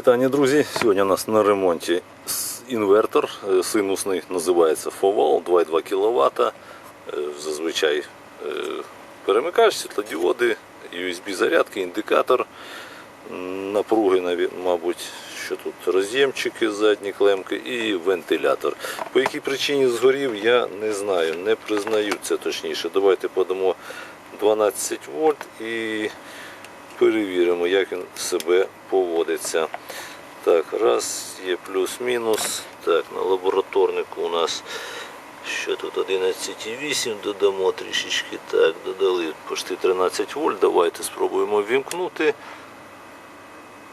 вітання, друзі. Сьогодні у нас на ремонті інвертор е, синусний, називається FOVAL 2,2 кВт. Зазвичай е, перемикач, світлодіоди, USB-зарядки, індикатор напруги, мабуть, що тут роз'ємчики, задні клемки і вентилятор. По якій причині згорів, я не знаю, не признаю це точніше. Давайте подамо 12 вольт і перевіримо, як він себе поводиться. Так, раз, є плюс-мінус. Так, на лабораторнику у нас що тут 11,8 додамо трішечки. Так, додали почти 13 вольт. Давайте спробуємо вімкнути.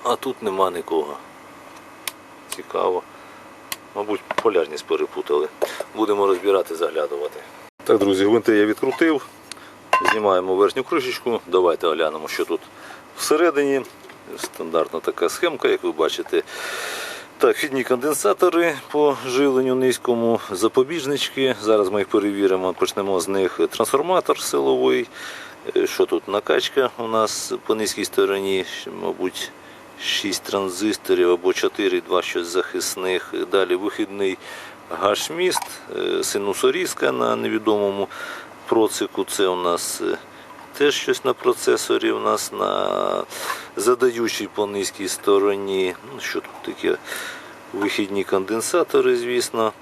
А тут нема нікого. Цікаво. Мабуть, полярність перепутали. Будемо розбирати, заглядувати. Так, друзі, гвинти я відкрутив. Знімаємо верхню кришечку. Давайте оглянемо, що тут всередині. Стандартна така схемка, як ви бачите. Так, хідні конденсатори по живленню низькому, запобіжнички. Зараз ми їх перевіримо. Почнемо з них трансформатор силовий. Е, Що тут накачка у нас по низькій стороні, мабуть, 6 транзисторів або 4, 2 щось захисних. Далі вихідний гашміст, е, синусорізка на невідомому процику. Це у нас е, теж щось на процесорі, у нас на задаючій по низькій стороні. Ну, що тут таке? Вихідні конденсатори, звісно.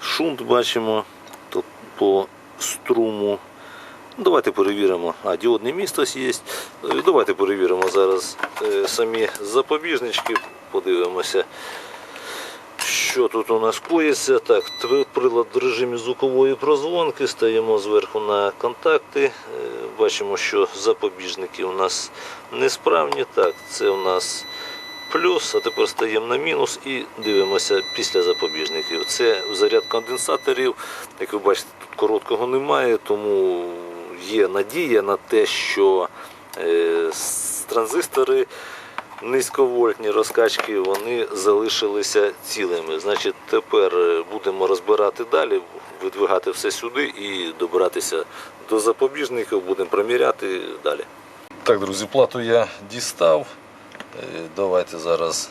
Шунт бачимо то по струму. Ну, Давайте перевіримо. А, діодний міст ось є. Давайте перевіримо зараз е, самі запобіжнички, подивимося. Що тут у нас коїться? Так, прилад в режимі звукової прозвонки. Стаємо зверху на контакти. Е, Бачимо, що запобіжники у нас несправні. Так, це у нас плюс, а тепер стаємо на мінус і дивимося після запобіжників. Це заряд конденсаторів. Як ви бачите, тут короткого немає, тому є надія на те, що е, транзистори низьковольтні розкачки вони залишилися цілими. Значить, тепер е, будемо розбирати далі, видвигати все сюди і добиратися до запобіжників, будемо приміряти далі. Так, друзі, плату я дістав. Е, Давайте зараз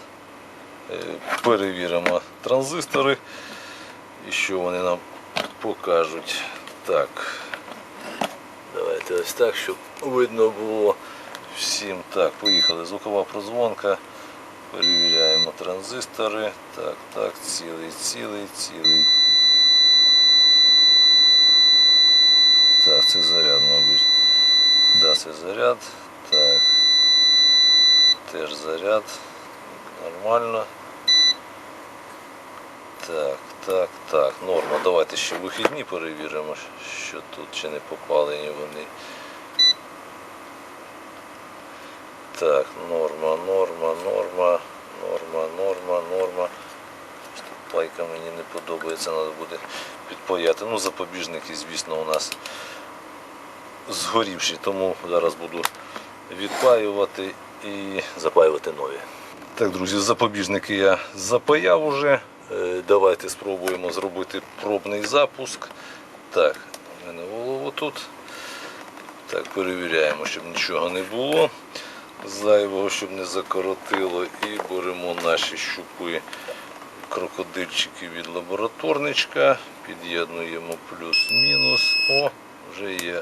е, перевіримо транзистори і що вони нам покажуть. Так. Давайте ось так, щоб видно було всім. Так, поїхали. Звукова прозвонка. Перевіряємо транзистори. Так, так, цілий, цілий, цілий. Так, це заряд, мабуть. Да, це заряд. Так. Теж заряд. Нормально. Так, так, так, норма. Давайте ще вихідні перевіримо, що тут чи не попалені вони. Так, норма, норма, норма, норма, норма, норма. Пайка мені не подобається, треба буде підпаяти. Ну, запобіжники, звісно, у нас згорівші, тому зараз буду відпаювати і запаювати нові. Так, друзі, запобіжники я запаяв уже. Е, Давайте спробуємо зробити пробний запуск. Так, у мене голову тут. Так, перевіряємо, щоб нічого не було зайвого, щоб не закоротило. І беремо наші щупи крокодильчики від лабораторничка. Під'єднуємо плюс-мінус. О, вже є.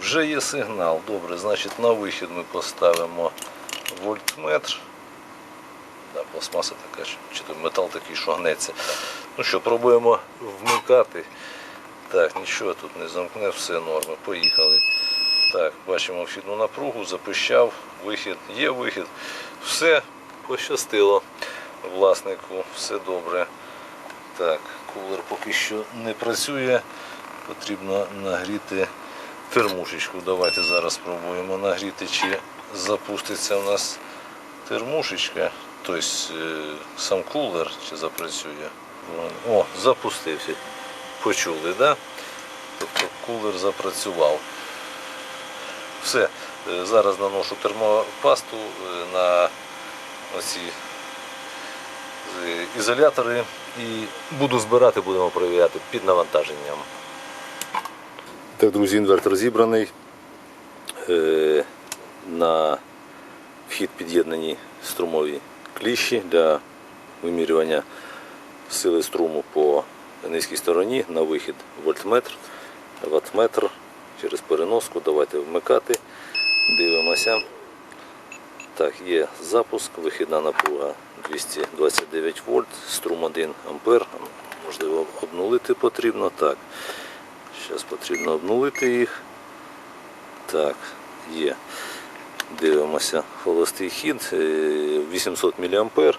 Вже є сигнал. Добре, значить на вихід ми поставимо вольтметр. Да, пластмаса така, чи- то метал такий, що гнеться. Ну що, пробуємо вмикати. Так, нічого тут не замкне, все норма. Поїхали. Так, бачимо вхідну напругу, запищав, вихід, є вихід. Все пощастило власнику, все добре. Так, кулер поки що не працює. Потрібно нагріти термушечку. Давайте зараз спробуємо нагріти, чи запуститься у нас термушечка, тобто сам кулер, чи запрацює. О, запустився. Почули, так? Да? Тобто кулер запрацював. Все, е, зараз наношу термопасту е, на оці е, ізолятори і буду збирати, будемо перевіряти під навантаженням. Так, друзі, інвертор зібраний. На вхід під'єднані струмові кліщі для вимірювання сили струму по низькій стороні на вихід вольтметр, ваттметр через переноску. Давайте вмикати. Дивимося. Так, є запуск, вихідна напруга 229 вольт, струм 1 ампер. Можливо, обнулити потрібно. Так. Зараз потрібно обнулити їх. Так, є. Дивимося холостий хід е, 800 мА.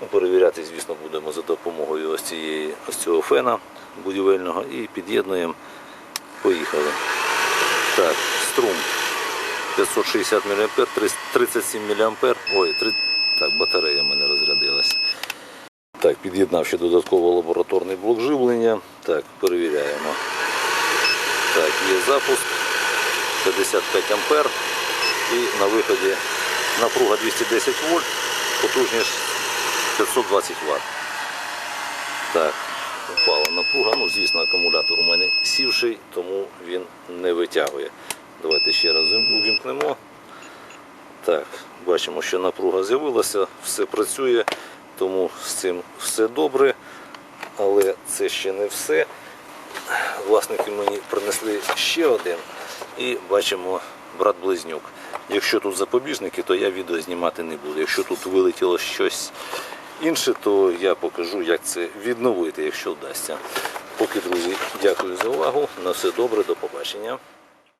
Ну, Перевіряти, звісно, будемо за допомогою ось, цієї, ось цього фена будівельного і під'єднуємо. Поїхали. Так, струм 560 мА, 37 мА. Ой, три... так, батарея в мене розрядилася. Так, під'єднав ще додатково лабораторний блок живлення. Так, перевіряємо. Так, є запуск 55 ампер і на виході напруга 210 вольт, потужність 520 Вт. Так, упала напруга. Ну, звісно, акумулятор у мене сівший, тому він не витягує. Давайте ще раз увімкнемо. Так, бачимо, що напруга з'явилася, все працює, тому з цим все добре. Але це ще не все. Власники мені принесли ще один і бачимо брат-близнюк. Якщо тут запобіжники, то я відео знімати не буду. Якщо тут вилетіло щось інше, то я покажу, як це відновити, якщо вдасться. Поки, друзі, дякую за увагу. На все добре, до побачення.